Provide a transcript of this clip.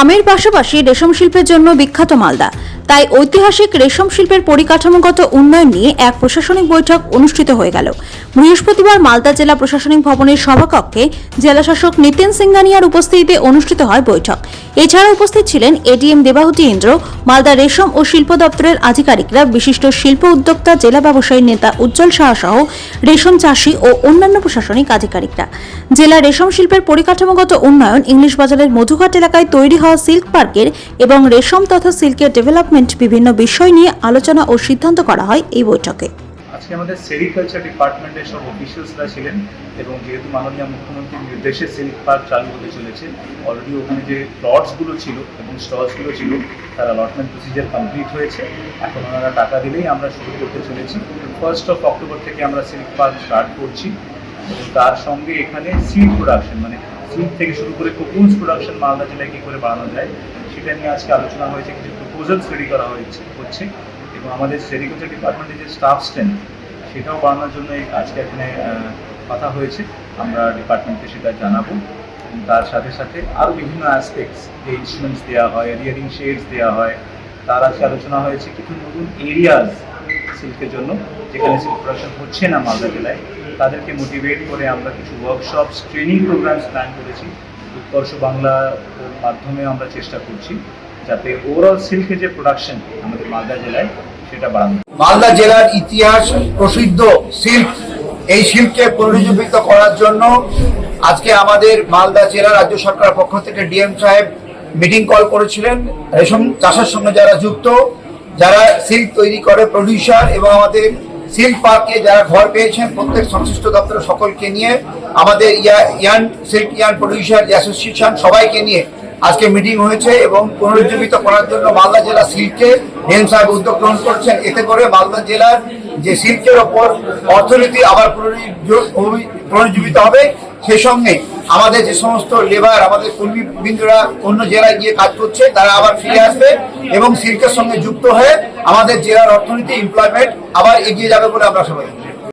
আমের পাশাপাশি রেশম শিল্পের জন্য বিখ্যাত মালদা। তাই ঐতিহাসিক রেশম শিল্পের পরিকাঠামোগত উন্নয়ন নিয়ে এক প্রশাসনিক বৈঠক অনুষ্ঠিত হয়ে গেল। বৃহস্পতিবার মালদা জেলা প্রশাসনিক ভবনের সভাকক্ষে জেলাশাসক নিতিন সিংহানিয়ার উপস্থিতিতে অনুষ্ঠিত হয় বৈঠক। এছাড়া উপস্থিত ছিলেন এডিএম দেবাহুতি ইন্দ্র, মালদা রেশম ও শিল্প দপ্তরের আধিকারিকরা, বিশিষ্ট শিল্প উদ্যোক্তা, জেলা ব্যবসায়ী নেতা উজ্জ্বল সাহা সহ রেশম চাষী ও অন্যান্য প্রশাসনিক আধিকারিকরা। জেলা রেশম শিল্পের পরিকাঠামোগত উন্নয়ন ইংলিশ বাজারের মধুঘাট এলাকায় তৈরি হওয়া সিল্ক পার্কের এবং রেশম তথা সিল্কের ডেভেলপমেন্ট বিভিন্ন বিষয় নিয়ে আলোচনা ও সিদ্ধান্ত করা হয় এই বৈঠকে। আজকে আমাদের সেরিকালচার ডিপার্টমেন্টের সব অফিসিয়ালসরা ছিলেন এবং যেহেতু মাননীয় মুখ্যমন্ত্রীর নির্দেশে সিল্ক পার্ক চালু হতে চলেছে অলরেডি ওখানে যে প্লটসগুলো ছিল এবং স্টলসগুলো ছিল, তার অ্যালটমেন্ট প্রসিজার কমপ্লিট হয়েছে। এখন ওনারা টাকা দিলেই আমরা শুরু করতে চলেছি। ফার্স্ট অফ অক্টোবর থেকে আমরা সিল্ক পার্ক স্টার্ট করছি তার সঙ্গে এখানে সিড প্রোডাকশন মানে সিড থেকে শুরু করে কোকুলস প্রোডাকশন মালদা জেলায় কী করে বাড়ানো যায়, সেটা নিয়ে আজকে আলোচনা হয়েছে, কিছু প্রপোজালস রেডি করা হয়েছে, হচ্ছে। এবং আমাদের সেরিকালচার ডিপার্টমেন্টের যে স্টাফ স্ট্রেংথ সেটাও বাড়ানোর জন্য আজকে এখানে কথা হয়েছে। আমরা ডিপার্টমেন্টকে সেটা জানাব। তার সাথে সাথে আরও বিভিন্ন অ্যাসপেক্টস যে ইনস্ট্রুমেন্টস দেওয়া হয় রিয়ারিং শেডস দেওয়া হয়, তার আজকে আলোচনা হয়েছে কিছু নতুন এরিয়াজ সিল্কের জন্য, যেখানে সিল্ক প্রোডাকশন হচ্ছে না মালদা জেলায়। তাদেরকে মোটিভেট করে আমরা কিছু ওয়ার্কশপস ট্রেনিং প্রোগ্রামস প্ল্যান করেছি। উৎকর্ষ বাংলার মাধ্যমে আমরা চেষ্টা করছি যাতে ওভারঅল সিল্কের যে প্রোডাকশন আমাদের মালদা জেলায়, সেটা বাড়ানো মালদা জেলার ইতিহাস প্রসিদ্ধ শিল্প এই শিল্পকে পুনরুজ্জীবিত করার জন্য আজকে আমাদের মালদা জেলা রাজ্য সরকারের পক্ষ থেকে ডিএম সাহেব মিটিং কল করেছিলেন। রেশম চাষের সঙ্গে যারা যুক্ত, যারা সিল্ক তৈরি করে প্রডিউসার এবং আমাদের সিল্ক পার্কে যারা ঘর পেয়েছেন, প্রত্যেক সংশ্লিষ্ট দপ্তরের সকলকে নিয়ে আমাদের ইয়া- yarn, silk yarn producer association, সবাইকে নিয়ে আজকে মিটিং হয়েছে এবং পুনরুজ্জীবিত করার জন্য মালদা জেলা সিল্কে ডিএম সাহেব উদ্যোগ গ্রহণ করছেন। এতে করে মালদা জেলার যে সিল্কের ওপর অর্থনীতি আবার পুনরুজ্জীব- পুনরুজ্জীবিত হবে। সেই সঙ্গে আমাদের যে সমস্ত লেবার আমাদের কর্মী কর্মীবৃন্দরা অন্য জেলায় গিয়ে কাজ করছে, তারা আবার ফিরে আসবে এবং সিল্কের সঙ্গে যুক্ত হয়ে আমাদের জেলার অর্থনীতি এমপ্লয়মেন্ট আবার এগিয়ে যাবে বলে আমরা সবাই।